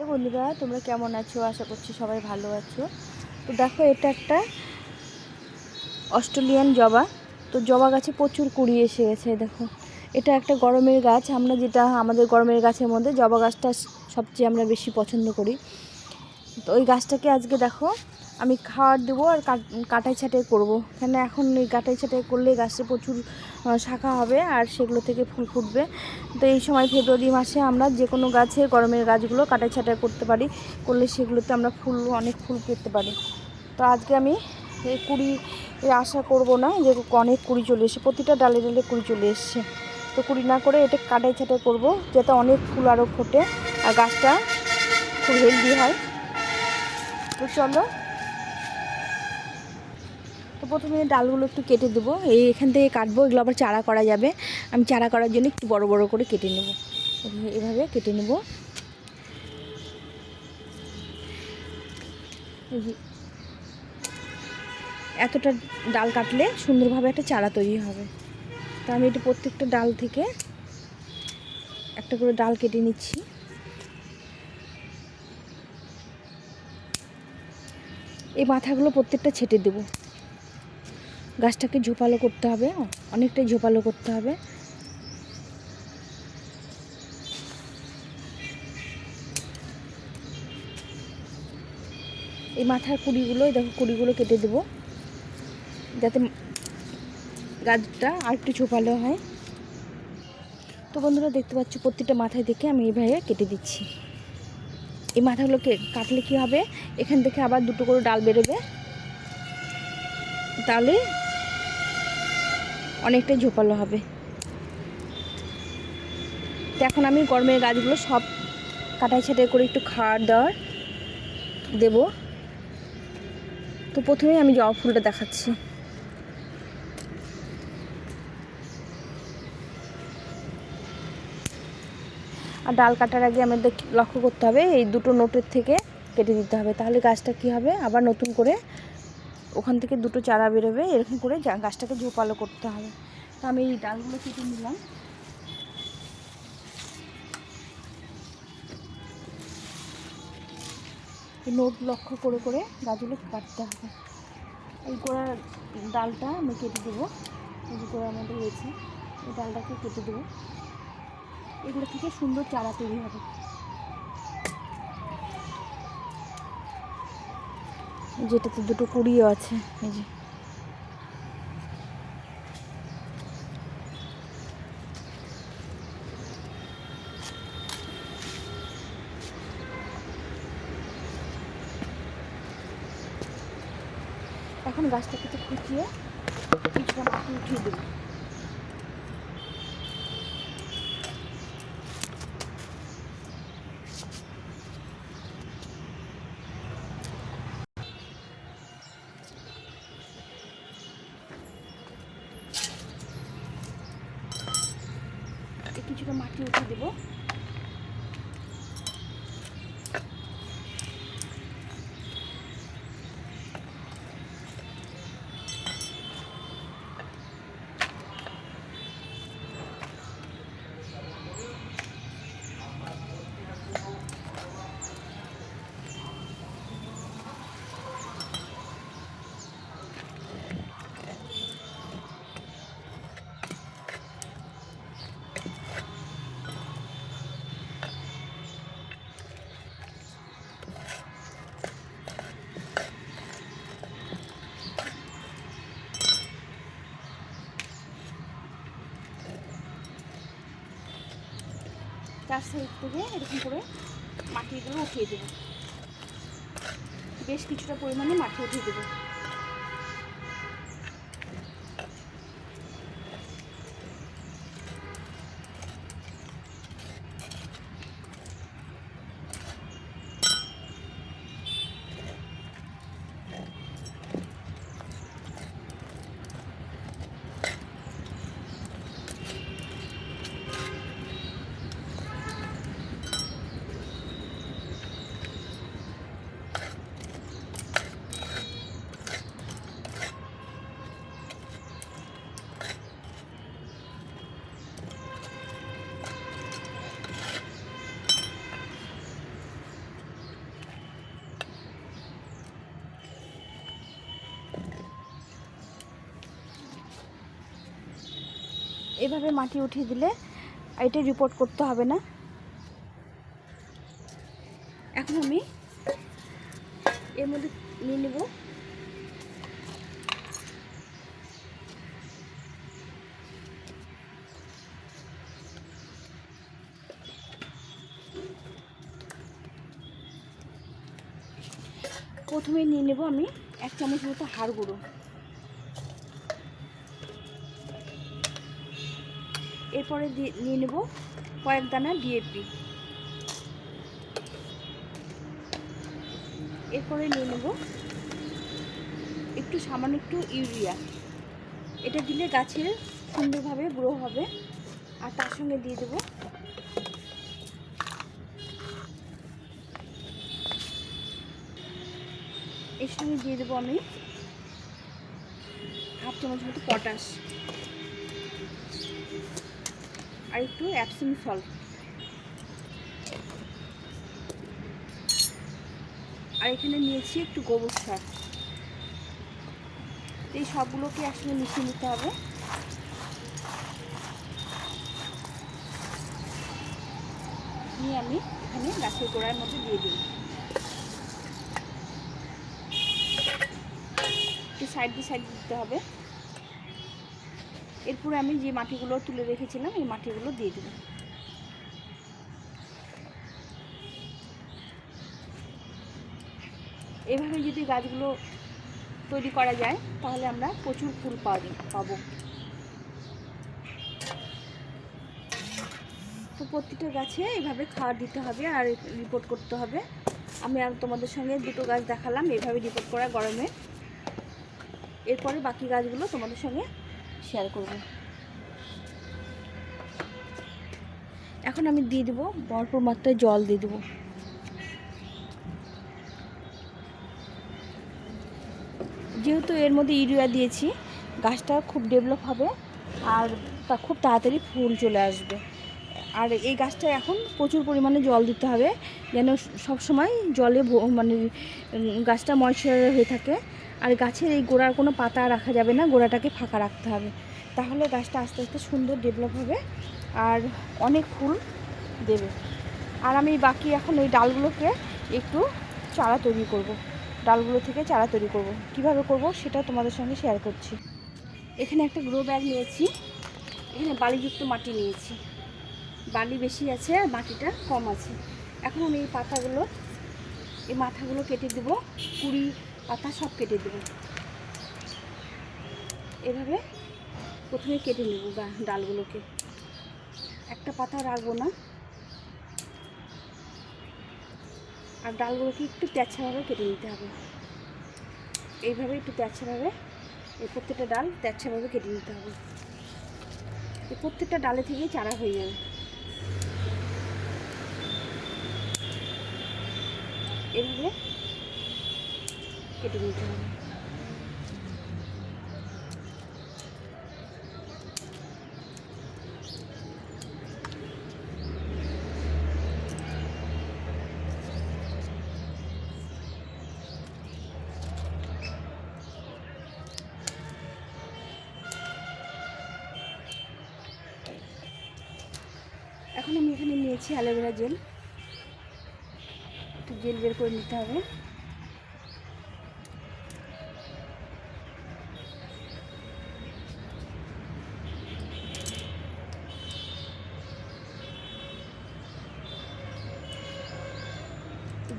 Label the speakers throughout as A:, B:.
A: Hello বন্ধুরা, তোমরা কেমন আছো? আশা করছি সবাই ভালো আছো। তো দেখো, এটা একটা অস্ট্রেলিয়ান জবা। তো জবা গাছে প্রচুর কুড়ি এসে গেছে, দেখো। এটা একটা গরমের গাছ। আমরা যেটা, আমাদের গরমের গাছের মধ্যে জবা গাছটা সবচেয়ে আমরা বেশি পছন্দ করি। তো ওই গাছটাকে আজকে দেখো আমি খাওয়ার দেবো আর কাট- কাটাই ছাটাই করব। কেন এখন এই কাটাই ছাটাই করলে গাছে প্রচুর শাখা হবে আর সেগুলো থেকে ফুল ফুটবে। তো এই সময় ফেব্রুয়ারি মাসে আমরা যে কোনো গাছে গরমের গাছগুলো কাটাই ছাটাই করতে পারি। করলে সেগুলোতে আমরা ফুল, অনেক ফুল পেতে পারি। তো আজকে আমি এই কুড়ি আশা করব না যে অনেক কুড়ি চলে এসে প্রতিটা ডালে ডালে কুড়ি চলে এসছে। তো কুড়ি না করে এটা কাটাই ছাটাই করব যাতে অনেক ফুল আরও ফোটে আর গাছটা খুব হেলদি হয়। তো চলো তো প্রথমে ডালগুলো একটু কেটে দেবো। এই এখান থেকে কাটবো, এগুলো আবার চারা করা যাবে। আমি চারা করার জন্য একটু বড় বড় করে কেটে নেব। এভাবে কেটে নেব। এতটা ডাল কাটলে সুন্দরভাবে একটা চারা তৈরি হবে। তো আমি এটা প্রত্যেকটা ডাল থেকে একটা করে ডাল কেটে নিচ্ছি। এই মাথাগুলো প্রত্যেকটা ছেটে দেবো। গাছটাকে ঝোপালো করতে হবে, অনেকটাই ঝোপালো করতে হবে। এই মাথার কুড়িগুলো দেখো কুড়িগুলো কেটে দেবো, যাতে গাছটা আর একটু ঝোপালো হয়। তো বন্ধুরা, দেখতে পাচ্ছ প্রত্যেকটা মাথায় দেখে আমি এইভাবে কেটে দিচ্ছি। এই মাথাগুলোকে কাটলে কী হবে? এখান থেকে আবার দুটো করে ডাল বেরোবে। তাহলে অনেকটাই ঝোপালো হবে। তো এখন আমি গরমের গাছগুলো সব কাটাই ছাটাই করে একটু খাওয়ার দাওয়ার দেব। তো প্রথমেই আমি জবা ফুলটা দেখাচ্ছি। আর ডাল কাটার আগে আমাদের লক্ষ্য করতে হবে, এই দুটো নোটের থেকে কেটে দিতে হবে। তাহলে গাছটা কি হবে? আবার নতুন করে ওখান থেকে দুটো চারা বেরোবে, এরকম করে গাছটাকে ঝোপালো করতে হবে। তো আমি এই ডালগুলো কেটে নিলাম। নোট লক্ষ্য করে করে গাছগুলো কাটতে হবে। এই গোড়া ডালটা আমি কেটে দেবো। এই যে গোড়ার মধ্যে রয়েছে, এই ডালটাকে কেটে দেবো। এগুলো থেকে সুন্দর চারা তৈরি হবে। যেটাতে দুটো কুড়িও আছে এই যে। এখন গাছটাকে তো খুঁচিয়ে উঠিয়ে দেবো এই কিছুটা মাটি উঠিয়ে দেবো চার সাইড থেকে এরকম করে মাটিগুলো উঠিয়ে দেবো। বেশ কিছুটা পরিমাণে মাটি উঠিয়ে দেবো। এভাবে মাটি উঠিয়ে দিলে এটা রিপোর্ট করতে হবে না। এখন আমি এর মধ্যে নিয়ে নেব। প্রথমে নিয়ে নেব আমি এক চামচ মতো হাড় গুঁড়ো। এরপরে নিয়ে নেব কয়েক দানা ডিএপি এরপরে নিয়ে নেব একটু সামান্য একটু ইউরিয়া। এটা দিলে গাছের সুন্দরভাবে গ্রো হবে আর তার সঙ্গে দিয়ে দেব এর সঙ্গে দিয়ে দেবো আমি হাফ চামচ মতো পটাশ। আর একটু অ্যাপসিম সল্ট। আর এখানে নিয়েছি একটু গোবর সার। এই সবগুলোকে আসলে মিশিয়ে নিতে হবে। নিয়ে আমি এখানে গাছের গোড়ার মধ্যে দিয়ে দিই একটু সাইড দিয়ে সাইড দিতে হবে। এরপরে আমি যে মাটিগুলো তুলে রেখেছিলাম, এই মাটিগুলো দিয়ে দেবো এভাবে যদি গাছগুলো তৈরি করা যায়, তাহলে আমরা প্রচুর ফুল পাবো। তো প্রতিটা গাছে এভাবে খাওয়ার দিতে হবে আর রিপোর্ট করতে হবে। আমি আর তোমাদের সঙ্গে দুটো গাছ দেখালাম এইভাবে রিপোর্ট করা গরমে। এরপরে বাকি গাছগুলো তোমাদের সঙ্গে শেয়ার করব। এখন আমি দিয়ে দেবো ভরপুর মাত্রায় জল দিয়ে দেবো। যেহেতু এর মধ্যে ইউরিয়া দিয়েছি, গাছটা খুব ডেভেলপ হবে আর তা খুব তাড়াতাড়ি ফুল চলে আসবে। আর এই গাছটা এখন প্রচুর পরিমাণে জল দিতে হবে, যেন সব সময় জলে মানে গাছটা ময়শ্চার হয়ে থাকে। আর গাছের এই গোড়ার কোনো পাতা রাখা যাবে না, গোড়াটাকে ফাঁকা রাখতে হবে। তাহলে গাছটা আস্তে আস্তে সুন্দর ডেভেলপ হবে আর অনেক ফুল দেবে। আর আমি বাকি এখন ওই ডালগুলোকে একটু চারা তৈরি করব। ডালগুলো থেকে চারা তৈরি করব। কীভাবে করব সেটা তোমাদের সঙ্গে শেয়ার করছি। এখানে একটা গ্রো ব্যাগ নিয়েছি। এখানে বালিযুক্ত মাটি নিয়েছি। বালি বেশি আছে আর মাটিটা কম আছে। এখন আমি এই পাতাগুলো, এই মাথাগুলো কেটে দেবো কুড়ি পাতা সব কেটে দেবো। এভাবে প্রথমে কেটে নেব ডালগুলোকে। একটা পাতা রাখব না। আর ডালগুলোকে একটু তেচ্ছাভাবে কেটে নিতে হবে। এইভাবে একটু তেচ্ছাভাবে এই প্রত্যেকটা ডাল তেচ্ছাভাবে কেটে নিতে হবে। এই প্রত্যেকটা ডালে থেকেই চারা হয়ে যাবে। এভাবে কেটে নিতে হবে। এখন আমি এখানে নিয়েছি অ্যালোভেরা জেল। একটু জেল বের করে নিতে হবে।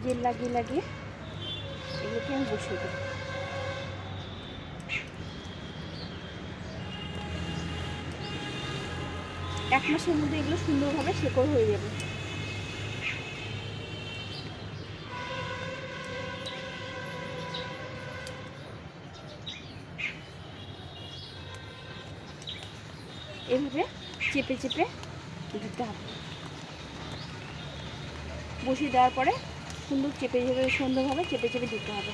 A: জেল লাগিয়ে লাগিয়ে এগুলোকে আমি বসিয়ে দেবো। এক মাসের মধ্যে এগুলো সুন্দরভাবে শেকড় হয়ে যাবে। এভাবে চেপে চেপে দিতে হবে। বসিয়ে দেওয়ার পরে সুন্দর চেপে চেপে সুন্দরভাবে চেপে চেপে দিতে হবে।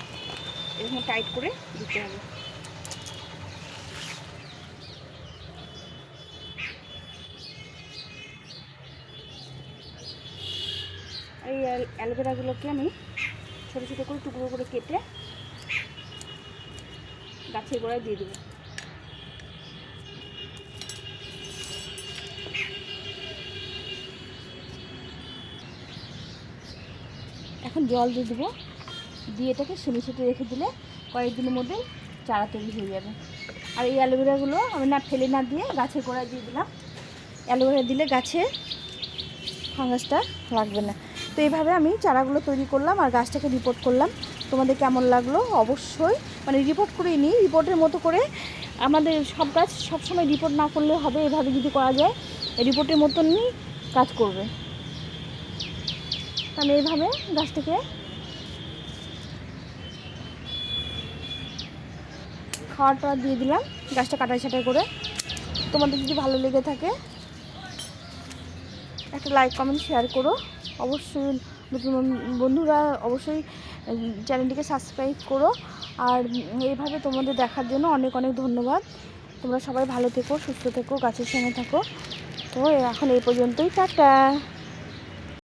A: এরকম টাইট করে দিতে হবে। এই অ্যাল- অ্যালোভেরাগুলোকে আমি ছোটো ছোটো করে টুকরো করে কেটে গাছের গোড়ায় দিয়ে দেবো। এখন জল দিয়ে দেবো। দিয়ে এটাকে সেমি সেটে রেখে দিলে কয়েকদিনের মধ্যে চারা তৈরি হয়ে যাবে। আর এই অ্যালোভেরাগুলো আমি না ফেলে না দিয়ে গাছের গোড়ায় দিয়ে দিলাম। অ্যালোভেরা দিলে গাছে ফাঙ্গাসটা লাগবে না। তো এইভাবে আমি চারাগুলো তৈরি করলাম আর গাছটাকে রিপোর্ট করলাম। তোমাদের কেমন লাগল অবশ্যই মানে রিপোর্ট করে নিই। রিপোর্টের মতো করে আমাদের সব গাছ সবসময় রিপোর্ট না করলে হবে এভাবে যদি করা যায় রিপোর্টের মতনই কাজ করবে। আমি এইভাবে গাছটাকে খাওয়ার দিয়ে দিলাম, গাছটা কাটাই ছাটাই করে। তোমাদের যদি ভালো লেগে থাকে, একটা লাইক কমেন্ট শেয়ার করো। অবশ্যই নতুন বন্ধুরা অবশ্যই চ্যানেলটিকে সাবস্ক্রাইব করো। আর এইভাবে তোমাদের দেখার জন্য অনেক অনেক ধন্যবাদ। তোমরা সবাই ভালো থেকো, সুস্থ থেকো, গাছের সঙ্গে থাকো। তো এখন এই পর্যন্তই, টাটা!